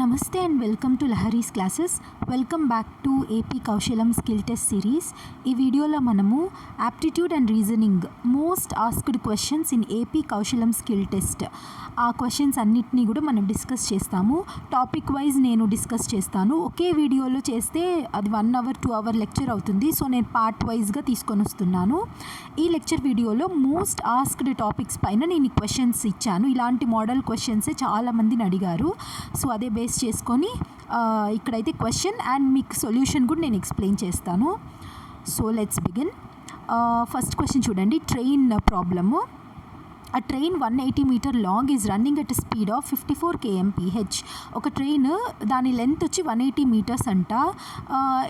నమస్తే and welcome to Lahari's classes. Welcome back to AP Kaushalam skill test series. ఈ వీడియోలో మనము aptitude and reasoning most asked questions in AP Kaushalam skill test. ఆ questions అన్నిటినీ కూడా మనం discuss చేస్తాము. టాపిక్ వైజ్ నేను డిస్కస్ చేస్తాను. ఒకే వీడియోలో చేస్తే అది one hour two hour lecture అవుతుంది. సో నేను పార్ట్ వైజ్గా తీసుకొని వస్తున్నాను. ఈ లెక్చర్ వీడియోలో మోస్ట్ ఆస్క్డ్ టాపిక్స్ పైన నేను ఈ క్వశ్చన్స్ ఇచ్చాను. ఇలాంటి మోడల్ క్వశ్చన్సే చాలామందిని అడిగారు. సో అదే బేస్ చేసుకొని ఇక్కడైతే క్వశ్చన్ అండ్ మీకు సొల్యూషన్ కూడా నేను ఎక్స్ప్లెయిన్ చేస్తాను. So let's begin first question చూడండి. ట్రైన్ ప్రాబ్లము ఆ train one eighty metre long is running at speed of fifty four KMPH ఒక ట్రైన్ దాని లెంత్ వచ్చి వన్ ఎయిటీ మీటర్స్ అంట.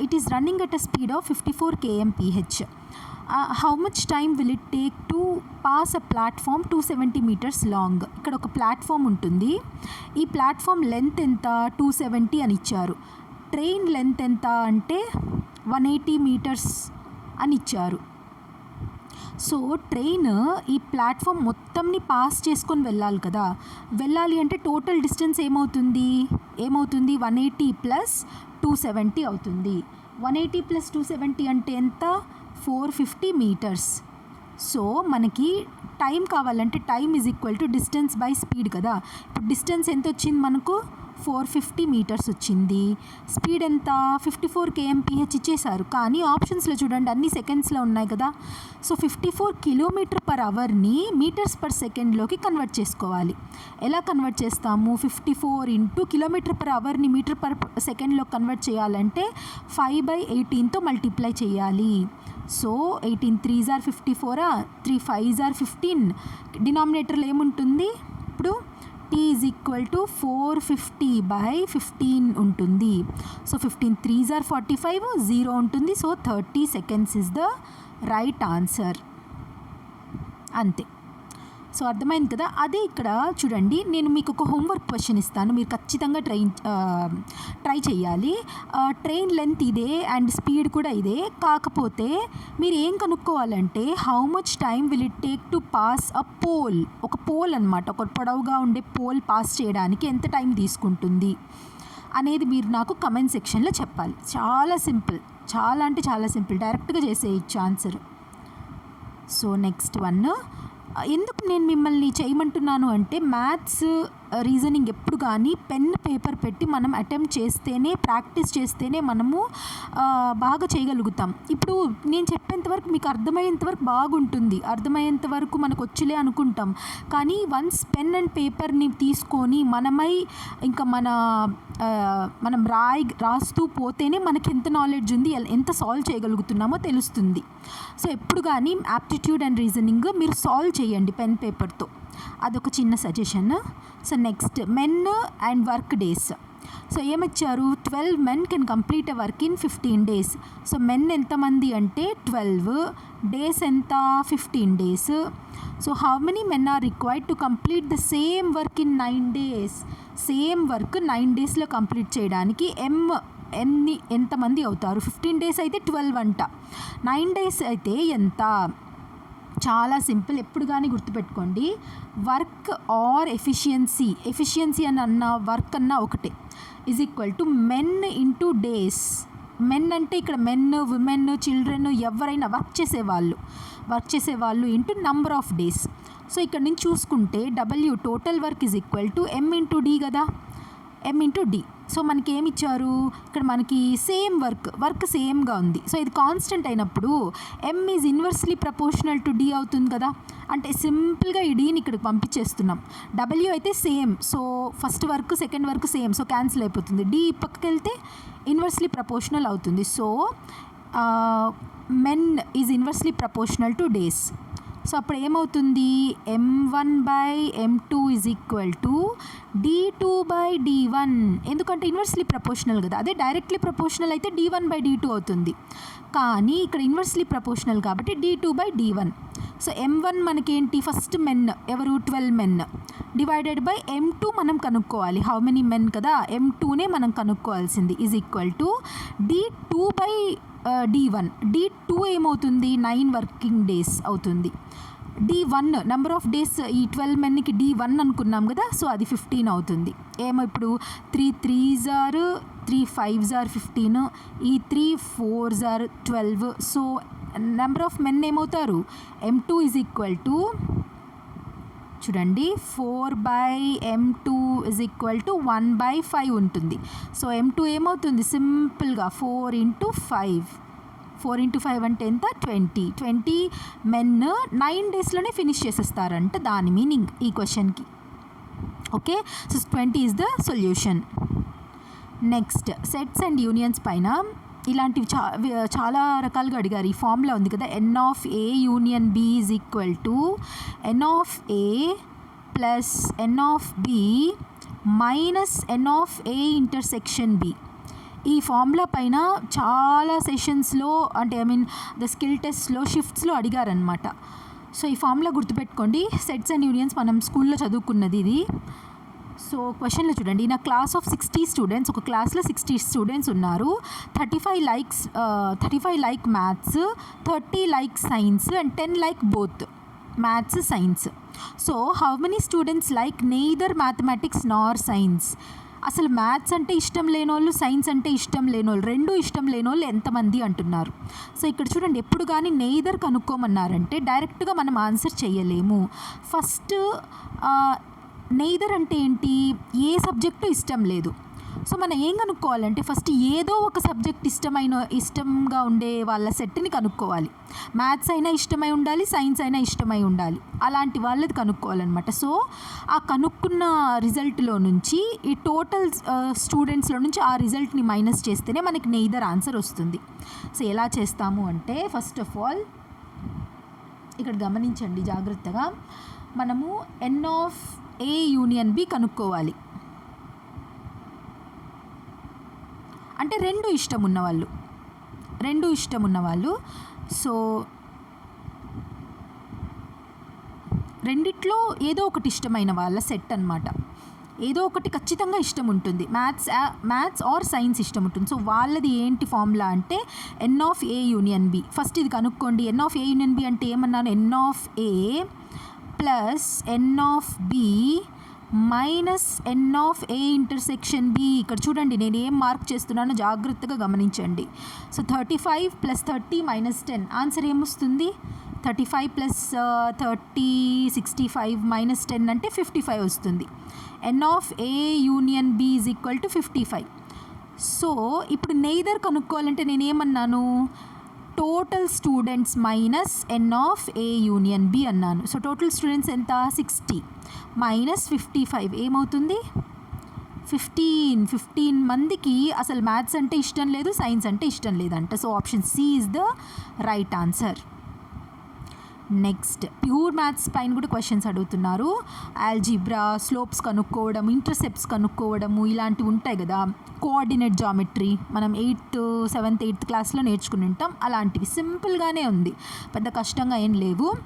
It is running at speed of fifty four KMPH how much time will it take to pass a platform two seventy metres long ఇక్కడ ఒక platform ఉంటుంది. ఈ platform length ఎంత? Two seventy అని ఇచ్చారు. Train length ఎంత అంటే వన్ ఎయిటీ మీటర్స్ అని ఇచ్చారు. సో ట్రైన్ ఈ ప్లాట్ఫామ్ మొత్తంని పాస్ చేసుకొని వెళ్ళాలి కదా. వెళ్ళాలి అంటే టోటల్ డిస్టెన్స్ ఏమవుతుంది? ఏమవుతుంది? One eighty plus two seventy అవుతుంది. One eighty plus two seventy అంటే ఎంత? Four fifty metres. సో మనకి టైం కావాలంటే time is equal to distance by speed కదా. ఇప్పుడు డిస్టెన్స్ ఎంత వచ్చింది మనకు? ఫోర్ ఫిఫ్టీ మీటర్స్ వచ్చింది. స్పీడ్ ఎంత? ఫిఫ్టీ ఫోర్ కేఎంపీహెచ్ ఇచ్చేశారు. కానీ ఆప్షన్స్లో చూడండి అన్ని సెకండ్స్లో ఉన్నాయి కదా. So fifty four kilometre per అవర్ని metres per సెకండ్లోకి కన్వర్ట్ చేసుకోవాలి. ఎలా కన్వర్ట్ చేస్తాము? Fifty four into kilometre per అవర్ని metre per సెకండ్లో కన్వర్ట్ చేయాలంటే ఫైవ్ బై ఎయిటీన్తో మల్టిప్లై చేయాలి. సో ఎయిటీన్ త్రీ జార్ ఫిఫ్టీ ఫోరా? Three five jar fifteen? డినామినేటర్లో ఏముంటుంది? ఇప్పుడు T is equal to four fifty by fifteen ఉంటుంది. సో ఫిఫ్టీన్ త్రీ జార్ ఫార్టీ ఫైవ్ జీరో ఉంటుంది. So thirty seconds is the right answer అంతే. సో అర్థమైంది కదా? అదే ఇక్కడ చూడండి నేను మీకు ఒక హోంవర్క్ క్వశ్చన్ ఇస్తాను. మీరు ఖచ్చితంగా ట్రై ట్రై చేయాలి ట్రైన్ లెంత్ ఇదే అండ్ స్పీడ్ కూడా ఇదే. కాకపోతే మీరు ఏం కనుక్కోవాలంటే how much time will it take to pass a pole ఒక పోల్ అనమాట ఒక పొడవుగా ఉండే పోల్ పాస్ చేయడానికి ఎంత టైం తీసుకుంటుంది అనేది మీరు నాకు కమెంట్ సెక్షన్లో చెప్పాలి. చాలా సింపుల్ చాలా అంటే చాలా సింపుల్ డైరెక్ట్గా చేసేయచ్చు ఆన్సర్ సో నెక్స్ట్ వన్ ఎందుకు నేను మిమ్మల్ని చేయమంటున్నాను అంటే మ్యాథ్స్ రీజనింగ్ ఎప్పుడు కానీ పెన్ పేపర్ పెట్టి మనం అటెంప్ట్ చేస్తేనే ప్రాక్టీస్ చేస్తేనే మనము బాగా చేయగలుగుతాం. ఇప్పుడు నేను చెప్పేంత వరకు మీకు అర్థమయ్యేంత వరకు బాగుంటుంది. అర్థమయ్యేంత వరకు మనకు వచ్చులే అనుకుంటాం. కానీ వన్స్ పెన్ అండ్ పేపర్ని తీసుకొని మనమై ఇంకా మన మనం రాయి రాస్తూ పోతేనే మనకి ఎంత నాలెడ్జ్ ఉంది ఎంత సాల్వ్ చేయగలుగుతున్నామో తెలుస్తుంది. సో ఎప్పుడు కానీ యాప్టిట్యూడ్ అండ్ రీజనింగ్ మీరు సాల్వ్ చేయండి పెన్ పేపర్తో అదొక చిన్న suggestion so next men and work days so ఏమిచ్చారు? Twelve men can complete a work in fifteen days so men ఎంతమంది అంటే ట్వెల్వ్ డేస్ ఎంత? Fifteen days so how many men are required to complete the same work in nine days same work nine డేస్లో complete చేయడానికి ఎమ్ ఎన్ని ఎంతమంది అవుతారు? Fifteen days అయితే twelve అంట. నైన్ డేస్ అయితే ఎంత? చాలా సింపుల్ ఎప్పుడు కానీ గుర్తుపెట్టుకోండి. Work or efficiency. ఎఫిషియన్సీ అని అన్న వర్క్ అన్న ఒకటే. Is equal to men into days. Men అంటే ఇక్కడ మెన్ ఉమెన్ చిల్డ్రన్ ఎవరైనా వర్క్ చేసేవాళ్ళు. వర్క్ చేసేవాళ్ళు into number of days. So ఇక్కడ నుంచి చూసుకుంటే W total work is equal to M into D కదా? M into D. సో మనకి ఏమి ఇచ్చారు ఇక్కడ మనకి సేమ్ వర్క్ వర్క్ సేమ్గా ఉంది. సో ఇది కాన్స్టెంట్ అయినప్పుడు M is inversely proportional to D అవుతుంది కదా? అంటే సింపుల్గా ఈ డీని ఇక్కడికి పంపించేస్తున్నాం. డబ్ల్యూ అయితే same. So first work second work same. So cancel అయిపోతుంది. డి పక్కకి వెళ్తే ఇన్వర్స్లీ ప్రపోర్షనల్ అవుతుంది. So men is inversely proportional to days so అప్పుడు ఏమవుతుంది? M one by M two is equal to D two by D one ఎందుకంటే inversely proportional కదా. అదే directly proportional అయితే D one by D two అవుతుంది. కానీ ఇక్కడ ఇన్వర్స్లీ ప్రపోర్షనల్ కాబట్టి D two by D one so M one మనకేంటి first men ఎవరు? Twelve men divided by M two మనం కనుక్కోవాలి. హౌ మెనీ మెన్ కదా? ఎం టూనే మనం కనుక్కోవాల్సింది. Is equal to D two by D one D two ఏమవుతుంది? Nine working days అవుతుంది. D one number of days ఈ ట్వెల్వ్ మెన్కి డి వన్ అనుకున్నాం కదా? సో అది ఫిఫ్టీన్ అవుతుంది. ఏమో ఇప్పుడు three three jar three five jar fifteen ఈ three four jar twelve so number of men ఏమవుతారు? M two is equal to చూడండి four by M two is equal to one by five ఉంటుంది. So M two ఏమవుతుంది? సింపుల్గా four into five four into five అంటే ఎంత? Twenty twenty men nine డేస్లోనే finish చేసేస్తారంట దాని మీనింగ్ ఈ క్వశ్చన్కి okay so twenty is the solution next sets and unions పైన ఇలాంటివి చా చాలా రకాలుగా అడిగారు. ఈ ఫామ్లో ఉంది కదా N of A union B is equal to N of A plus N of B minus N of A intersection B ఈ ఫార్ములా పైన చాలా సెషన్స్లో అంటే ఐ మీన్ ద స్కిల్ టెస్ట్లో షిఫ్ట్స్లో అడిగారనమాట సో ఈ ఫార్ములా గుర్తుపెట్టుకోండి. సెట్స్ అండ్ యూనియన్స్ మనం స్కూల్లో చదువుకున్నది ఇది. సో క్వశ్చన్లో చూడండి. నా క్లాస్ ఆఫ్ సిక్స్టీ స్టూడెంట్స్ ఒక క్లాస్లో సిక్స్టీ స్టూడెంట్స్ ఉన్నారు. Thirty five likes thirty five like maths thirty like science and ten like both maths science so how many students like neither mathematics nor science అసలు maths అంటే ఇష్టం లేని వాళ్ళు science అంటే ఇష్టం లేని వాళ్ళు రెండు ఇష్టం లేని వాళ్ళు ఎంతమంది అంటున్నారు? సో ఇక్కడ చూడండి. ఎప్పుడు కానీ నెయిదర్ కనుక్కోమన్నారంటే డైరెక్ట్గా మనం ఆన్సర్ చేయలేము. ఫస్ట్ నెయిదర్ అంటే ఏంటి? ఏ సబ్జెక్టు ఇష్టం లేదు. సో మనం ఏం కనుక్కోవాలంటే ఫస్ట్ ఏదో ఒక సబ్జెక్ట్ ఇష్టమైన ఇష్టంగా ఉండే వాళ్ళ సెట్ని కనుక్కోవాలి. మ్యాథ్స్ అయినా ఇష్టమై ఉండాలి సైన్స్ అయినా ఇష్టమై ఉండాలి. అలాంటి వాళ్ళది కనుక్కోవాలన్నమాట. సో ఆ కనుక్కున్న రిజల్ట్లో నుంచి ఈ టోటల్ స్టూడెంట్స్లో నుంచి ఆ రిజల్ట్ని మైనస్ చేస్తేనే మనకి నెయిదర్ ఆన్సర్ వస్తుంది. సో ఎలా చేస్తాము అంటే ఫస్ట్ ఆఫ్ ఆల్ ఇక్కడ గమనించండి జాగ్రత్తగా. మనము N of A union B కనుక్కోవాలి? అంటే రెండు ఇష్టం ఉన్నవాళ్ళు. రెండు ఇష్టం ఉన్నవాళ్ళు. సో రెండిట్లో ఏదో ఒకటి ఇష్టమైన వాళ్ళ సెట్ అన్నమాట. ఏదో ఒకటి ఖచ్చితంగా ఇష్టం ఉంటుంది. మ్యాథ్స్ మ్యాథ్స్ ఆర్ సైన్స్ ఇష్టం ఉంటుంది. సో వాళ్ళది ఏంటి ఫార్ములా అంటే N of A union B first ఇది కనుక్కోండి. N of A union B అంటే ఏమన్నాను N of A plus N of B minus N of A intersection B ఇక్కడ చూడండి నేను ఏం మార్క్ చేస్తున్నానో జాగ్రత్తగా గమనించండి. So thirty five plus thirty minus ten answer ఏమొస్తుంది? Thirty five plus thirty sixty five minus ten అంటే ఫిఫ్టీ ఫైవ్ వస్తుంది. N of A union B is equal to fifty five so ఇప్పుడు నెయిదర్ కనుక్కోవాలంటే నేను ఏమన్నాను total students minus N of A union B అన్నాను. So total students ఎంత? Sixty minus fifty five ఏమవుతుంది? Fifteen fifteen మందికి అసలు మ్యాథ్స్ అంటే ఇష్టం లేదు సైన్స్ అంటే ఇష్టం లేదంట. So option C is the right answer next pure maths పైన కూడా క్వశ్చన్స్ అడుగుతున్నారు. ఆల్జీబ్రా స్లోప్స్ కనుక్కోవడం ఇంటర్సెప్ట్స్ కనుక్కోవడము ఇలాంటివి ఉంటాయి కదా. కోఆర్డినేట్ జామెట్రీ మనం ఎయిత్ సెవెంత్ ఎయిత్ క్లాస్లో నేర్చుకుని ఉంటాం. అలాంటివి సింపుల్గానే ఉంది. పెద్ద కష్టంగా ఏం లేవు.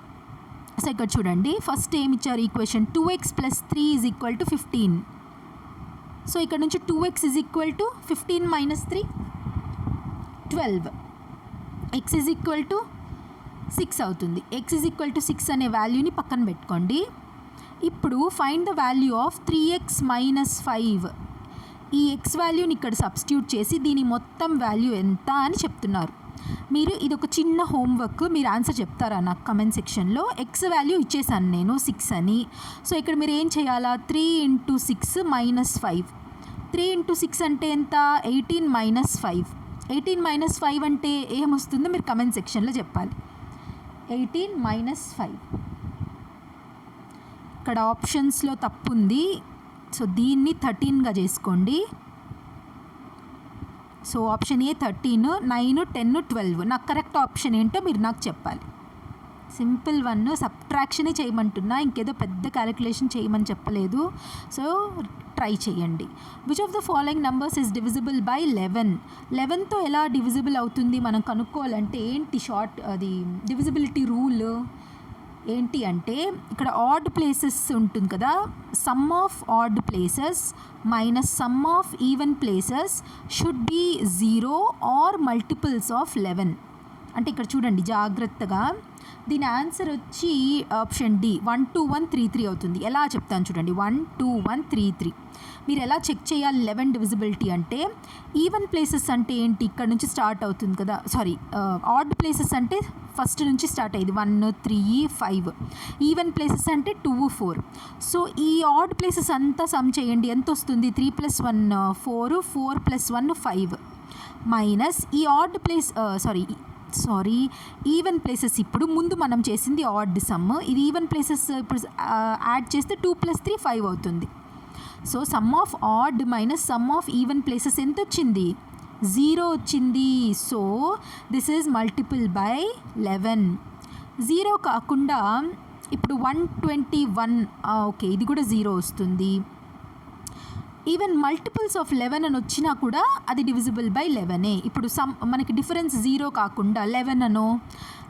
సో ఇక్కడ చూడండి. ఫస్ట్ ఏమి ఇచ్చారు? Equation two X plus three is equal to fifteen so ఇక్కడ నుంచి two X is equal to fifteen minus three twelve X is equal to six అవుతుంది. X is equal to six అనే వాల్యూని పక్కన పెట్టుకోండి. ఇప్పుడు find the value of three X minus five ఈ X వాల్యూని ఇక్కడ సబ్స్టిట్యూట్ చేసి దీని మొత్తం వాల్యూ ఎంత అని చెప్తున్నారు. మీరు ఇది ఒక చిన్న హోంవర్క్ మీరు ఆన్సర్ చెప్తారా నాకు కమెంట్ సెక్షన్లో ఎక్స్ వాల్యూ ఇచ్చేసాను నేను సిక్స్ అని. సో ఇక్కడ మీరు ఏం చేయాలా? Three into six minus five three into six అంటే ఎంత? Eighteen minus five eighteen minus five అంటే ఏమొస్తుందో మీరు కమెంట్ సెక్షన్లో చెప్పాలి. Eighteen minus five. ఇక్కడ ఆప్షన్స్లో తప్పు ఉంది సో దీన్ని థర్టీన్గా చేసుకోండి. So option A thirteen nine ten twelve. నాకు కరెక్ట్ ఆప్షన్ ఏంటో మీరు నాకు చెప్పాలి. సింపుల్ వన్ సబ్ట్రాక్షనే చేయమంటున్నా ఇంకేదో పెద్ద క్యాలిక్యులేషన్ చేయమని చెప్పలేదు. సో ట్రై చేయండి. Which of the following numbers is divisible by eleven లెవెన్తో ఎలా డివిజిబుల్ అవుతుంది మనం కనుక్కోవాలంటే ఏంటి షార్ట్ అది డివిజిబిలిటీ రూల్ ఏంటి అంటే ఇక్కడ ఆడ్ ప్లేసెస్ ఉంటుంది కదా sum of odd places minus sum of even places should be zero or multiples of eleven అంటే ఇక్కడ చూడండి జాగ్రత్తగా. దీని ఆన్సర్ వచ్చి option D one two one three three అవుతుంది. ఎలా చెప్తాను చూడండి one two one three three మీరు ఎలా చెక్ చేయాలి లెవెన్ డివిజిబిలిటీ అంటే ఈవెన్ ప్లేసెస్ అంటే ఏంటి? ఇక్కడ నుంచి స్టార్ట్ అవుతుంది కదా సారీ ఆడ్ ప్లేసెస్ అంటే ఫస్ట్ నుంచి స్టార్ట్ అయ్యేది. One three five even places అంటే టూ ఫోర్ సో ఈ ఆడ్ ప్లేసెస్ అంతా సమ్ చేయండి. ఎంత వస్తుంది? Three plus one four four plus one five minus ఈ odd place sorry sorry even places ఇప్పుడు ముందు మనం చేసింది ఆడ్ సమ్ ఇది ఈవెన్ ప్లేసెస్ uh, ఇప్పుడు uh, యాడ్ చేస్తే టూ ప్లస్ త్రీ ఫైవ్ అవుతుంది. So sum of odd minus sum of even places ఎంత వచ్చింది? జీరో వచ్చింది. So this is multiple by eleven zero కాకుండా ఇప్పుడు వన్ ట్వంటీ వన్ ఓకే ఇది కూడా జీరో వస్తుంది. ఈవెన్ మల్టిపుల్స్ ఆఫ్ లెవెన్ అని వచ్చినా కూడా అది డివిజిబుల్ బై లెవెనే ఇప్పుడు సమ్ మనకి డిఫరెన్స్ జీరో కాకుండా లెవెన్ అనో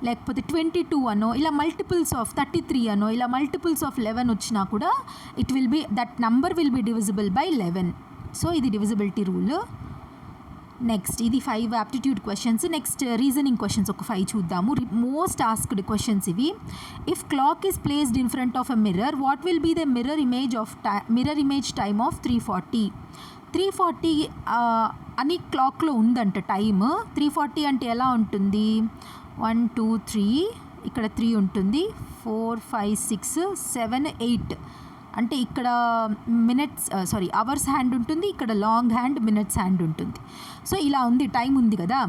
లేకపోతే ట్వంటీ టూ అనో ఇలా మల్టిపుల్స్ ఆఫ్ థర్టీ త్రీ అనో ఇలా మల్టిపుల్స్ ఆఫ్ లెవెన్ వచ్చినా కూడా it will be that number will be divisible by eleven so ఇది డివిజిబిలిటీ రూల్ నెక్స్ట్ ఇది five aptitude questions next reasoning questions ఒక ఫైవ్ చూద్దాము. మోస్ట్ ఆస్క్డ్ క్వశ్చన్స్ ఇవి. If clock is placed in front of a mirror what will be the mirror image of tie mirror image time of three forty three forty అని క్లాక్లో ఉందంట time three forty అంటే ఎలా ఉంటుంది? One two three ఇక్కడ three ఉంటుంది. Four five six seven eight అంటే ఇక్కడ మినిట్స్ సారీ అవర్స్ హ్యాండ్ ఉంటుంది ఇక్కడ లాంగ్ హ్యాండ్ మినిట్స్ హ్యాండ్ ఉంటుంది. సో ఇలా ఉంది టైం ఉంది కదా.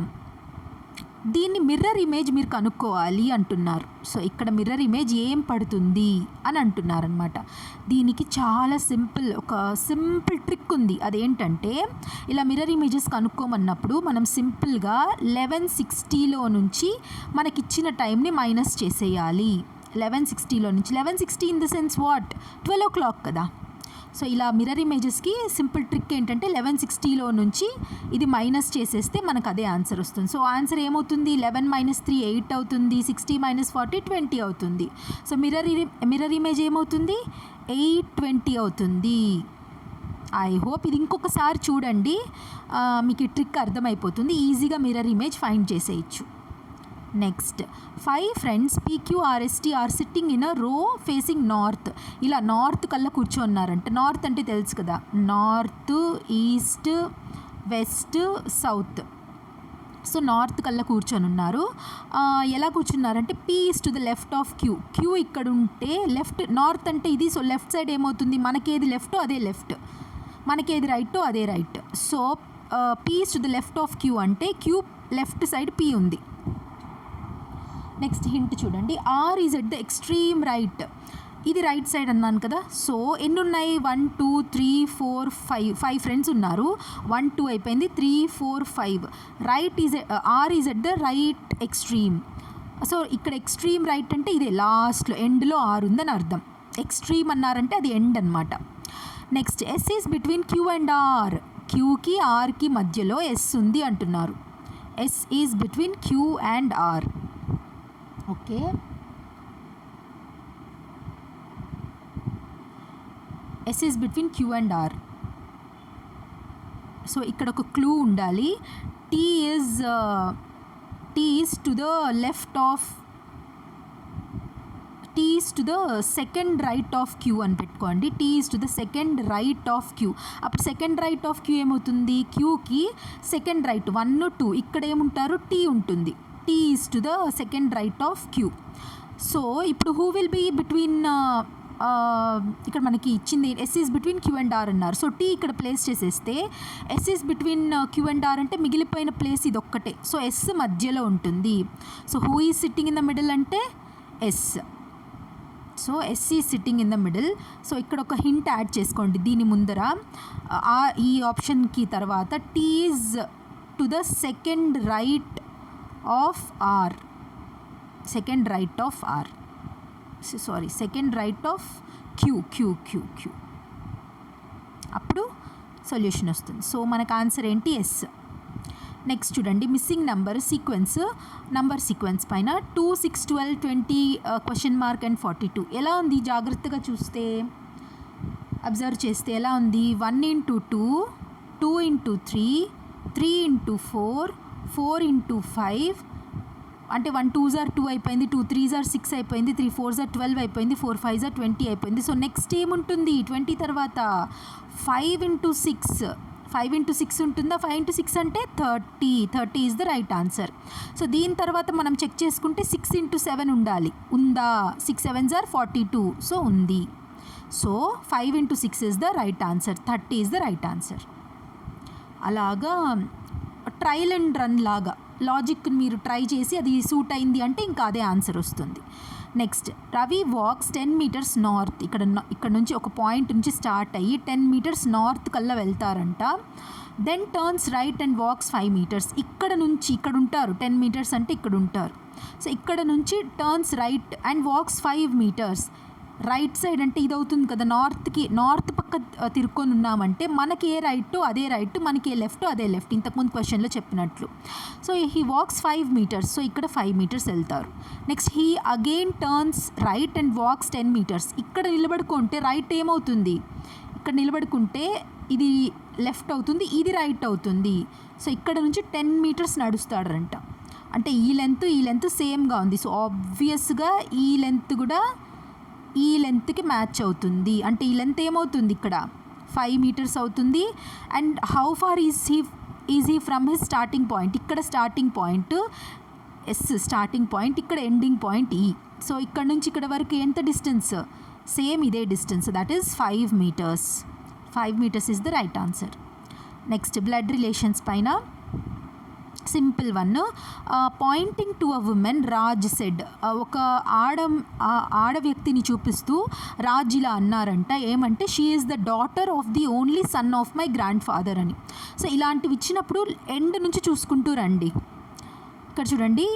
దీన్ని మిర్రర్ ఇమేజ్ మీరు కనుక్కోవాలి అంటున్నారు. సో ఇక్కడ మిర్రర్ ఇమేజ్ ఏం పడుతుంది అని అంటున్నారనమాట దీనికి చాలా సింపుల్ ఒక సింపుల్ ట్రిక్ ఉంది. అదేంటంటే ఇలా మిర్రర్ ఇమేజెస్ కనుక్కోమన్నప్పుడు మనం సింపుల్గా లెవెన్ సిక్స్టీలో నుంచి మనకిచ్చిన టైంని మైనస్ చేసేయాలి. లెవెన్ సిక్స్టీలో నుంచి. Eleven sixty in the sense what? Twelve o'clock కదా. సో ఇలా మిర్రర్ ఇమేజెస్కి సింపుల్ ట్రిక్ ఏంటంటే లెవెన్ సిక్స్టీలో నుంచి ఇది మైనస్ చేసేస్తే మనకు అదే ఆన్సర్ వస్తుంది. సో ఆన్సర్ ఏమవుతుంది? లెవెన్ మైనస్ త్రీ ఎయిట్ అవుతుంది సిక్స్టీ మైనస్ ఫార్టీ ట్వంటీ అవుతుంది. సో మిర్రర్ మిర్రర్ ఇమేజ్ ఏమవుతుంది? ఎయిట్ ట్వంటీ అవుతుంది. ఐ హోప్ ఇది ఇంకొకసారి చూడండి. మీకు ఈ ట్రిక్ అర్థమైపోతుంది. ఈజీగా మిర్రర్ ఇమేజ్ ఫైండ్ చేసేయచ్చు. Next five friends PQRST are sitting in a row facing north ఇలా నార్త్ కల్లా కూర్చోన్నారంట. నార్త్ అంటే తెలుసు కదా. North east west south so north కల్లా కూర్చొని ఉన్నారు ఎలా కూర్చున్నారంటే P is to the left of Q Q ఇక్కడ ఉంటే లెఫ్ట్ నార్త్ అంటే ఇది. సో లెఫ్ట్ సైడ్ ఏమవుతుంది? మనకేది లెఫ్ట్ అదే లెఫ్ట్ మనకేది రైట్ అదే right so P's to the left of Q అంటే క్యూ లెఫ్ట్ సైడ్ పీ ఉంది. నెక్స్ట్ హింట్ చూడండి. R is at the extreme right ఇది రైట్ సైడ్ అన్నాను కదా. సో ఎన్ని ఉన్నాయి one two three four five five friends ఉన్నారు. వన్ టూ అయిపోయింది. Three four five right is R is at the right extreme so ఇక్కడ extreme right అంటే ఇదే. లాస్ట్లో ఎండ్లో ఆర్ ఉందని అర్థం. ఎక్స్ట్రీమ్ అన్నారంటే అది ఎండ్ అనమాట next S is between Q and R క్యూకి ఆర్కి మధ్యలో ఎస్ ఉంది అంటున్నారు. S is between Q and R okay. S is between Q and R so ఇక్కడ ఒక క్లూ ఉండాలి. T is T is to the left of T is to the second right of Q అని పెట్టుకోండి. T is to the second right of Q అప్పుడు second right of Q ఏమవుతుంది? క్యూకి second right one two ఇక్కడ ఏముంటారు? T ఉంటుంది. T is to the second right of Q so ఇప్పుడు who will be between ఇక్కడ మనకి ఇచ్చింది S is between Q and R అన్నారు. సో టీ ఇక్కడ ప్లేస్ చేసేస్తే S is between Q and R అంటే మిగిలిపోయిన ప్లేస్ ఇది ఒక్కటే సో ఎస్ మధ్యలో ఉంటుంది. So who is sitting in the middle అంటే S so S's sitting in the middle so ఇక్కడ ఒక హింట్ యాడ్ చేసుకోండి. దీని ముందర uh, ఆ ఈ ఆప్షన్కి తర్వాత T's to the second right of R second right of R sorry second right of Q Q Q Q అప్పుడు సొల్యూషన్ వస్తుంది. సో మనకు ఆన్సర్ ఏంటి? ఎస్ నెక్స్ట్ చూడండి. Missing number sequence number sequence పైన two six twelve twenty question mark and forty two ఎలా ఉంది? జాగ్రత్తగా చూస్తే అబ్జర్వ్ చేస్తే ఎలా ఉంది? One into two two into three three into four four into five అంటే వన్ టూ జార్ టూ అయిపోయింది టూ త్రీ జార్ సిక్స్ అయిపోయింది త్రీ ఫోర్ జార్ ట్వెల్వ్ అయిపోయింది ఫోర్ ఫైవ్ జార్ ట్వంటీ అయిపోయింది. సో నెక్స్ట్ ఏముంటుంది? Twenty తర్వాత five into six five into six ఉంటుందా? Five into six అంటే thirty thirty is the right answer so దీని తర్వాత మనం చెక్ చేసుకుంటే సిక్స్ ఇంటూ సెవెన్ ఉండాలి. ఉందా? Six seven jar forty two. So ఉంది. So five into six is the right answer thirty is the right answer అలాగా trial and run లాగా. Logic మీరు ట్రై చేసి అది సూట్ అయింది అంటే ఇంకా అదే ఆన్సర్ వస్తుంది. Next Ravi walks ten metres north. ఇక్కడ ఇక్కడ నుంచి ఒక పాయింట్ నుంచి స్టార్ట్ అయ్యి టెన్ మీటర్స్ నార్త్ కల్లా వెళ్తారంట. Then turns right and walks five metres. ఇక్కడ నుంచి ఇక్కడ ఉంటారు. టెన్ మీటర్స్ అంటే ఇక్కడ ఉంటారు. సో ఇక్కడ నుంచి turns right and walks five metres. Right side అంటే ఇది అవుతుంది కదా నార్త్కి నార్త్ పక్క తిరుక్కొని ఉన్నామంటే మనకి ఏ రైట్ అదే రైట్ మనకి ఏ లెఫ్ట్ అదే లెఫ్ట్. ఇంతకుముందు క్వశ్చన్లో చెప్పినట్లు. So he walks five metres. So ఇక్కడ ఫైవ్ మీటర్స్ వెళ్తారు. Next he again turns right and walks ten metres. ఇక్కడ నిలబడుకుంటే రైట్ ఏమవుతుంది? ఇక్కడ నిలబడుకుంటే ఇది లెఫ్ట్ అవుతుంది ఇది రైట్ అవుతుంది. సో ఇక్కడ నుంచి టెన్ మీటర్స్ నడుస్తాడంట. అంటే ఈ లెంత్ ఈ లెంత్ సేమ్గా ఉంది. సో ఆబ్వియస్గా ఈ లెంత్ కూడా ఈ లెంత్కి మ్యాచ్ అవుతుంది. అంటే ఈ లెంత్ ఏమవుతుంది ఇక్కడ? ఫైవ్ మీటర్స్ అవుతుంది. And how far is he is he from his starting point ఇక్కడ starting point S starting point ఇక్కడ ఎండింగ్ పాయింట్ ఈ సో ఇక్కడ నుంచి ఇక్కడ వరకు ఎంత డిస్టెన్స్ సేమ్ ఇదే distance that is five metres five metres is the right answer next blood relations పైన. Simple one. Pointing to a women Raj said. ఒక ఆడ ఆడ వ్యక్తిని చూపిస్తూ రాజ్ ఇలా అన్నారంట. ఏమంటే she is the daughter of the only son of my grandfather అని. సో ఇలాంటివి ఇచ్చినప్పుడు ఎండ్ నుంచి చూసుకుంటూ రండి. ఇక్కడ చూడండి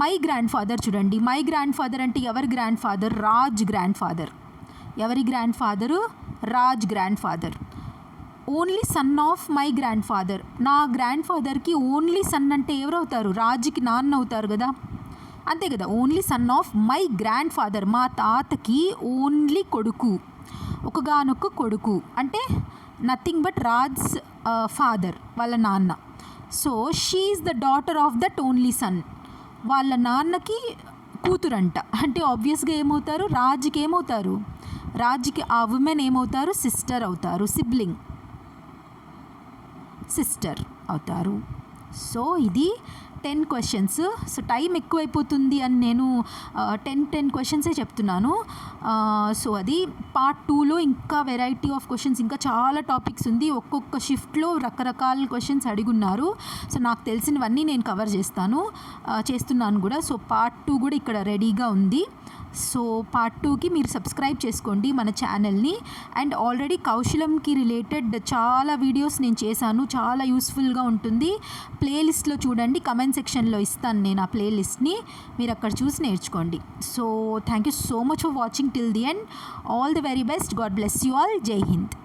మై గ్రాండ్ ఫాదర్ చూడండి. మై గ్రాండ్ ఫాదర్ అంటే ఎవరి grandfather Raj grandfather ఎవరి grandfather Raj grandfather only son of my grandfather నా గ్రాండ్ ఫాదర్కి ఓన్లీ సన్ అంటే ఎవరవుతారు? రాజుకి నాన్న అవుతారు కదా? అంతే కదా? Only son of my grandfather మా తాతకి ఓన్లీ కొడుకు. ఒకగానొక్క కొడుకు. అంటే నథింగ్ బట్ రాజ్ ఫాదర్ వాళ్ళ నాన్న. So she is the daughter of that only son. వాళ్ళ నాన్నకి కూతురంట. అంటే ఆబ్వియస్గా ఏమవుతారు? రాజుకి ఏమవుతారు? రాజుకి ఆ ఉమెన్ ఏమవుతారు? సిస్టర్ అవుతారు సిబ్లింగ్. సిస్టర్ అవుతారు. సో ఇది టెన్ క్వశ్చన్స్ సో టైం ఎక్కువైపోతుంది అని నేను టెన్ టెన్ క్వశ్చన్సే చెప్తున్నాను. సో అది పార్ట్ టూలో ఇంకా వెరైటీ ఆఫ్ క్వశ్చన్స్ ఇంకా చాలా టాపిక్స్ ఉంది. ఒక్కొక్క షిఫ్ట్లో రకరకాల క్వశ్చన్స్ అడిగున్నారు. సో నాకు తెలిసినవన్నీ నేను కవర్ చేస్తాను. చేస్తున్నాను కూడా. సో పార్ట్ టూ కూడా ఇక్కడ రెడీగా ఉంది. సో పార్ట్ టూకి మీరు సబ్స్క్రైబ్ చేసుకోండి మన ఛానల్ని అండ్ ఆల్రెడీ కౌశలంకి రిలేటెడ్ చాలా వీడియోస్ నేను చేశాను. చాలా యూస్ఫుల్గా ఉంటుంది. ప్లేలిస్ట్లో చూడండి కమెంట్ సెక్షన్లో ఇస్తాను నేను ఆ ప్లేలిస్ట్ని మీరు అక్కడ చూసి నేర్చుకోండి. So thank you so much for watching till the end all the very best God bless you all జై హింద్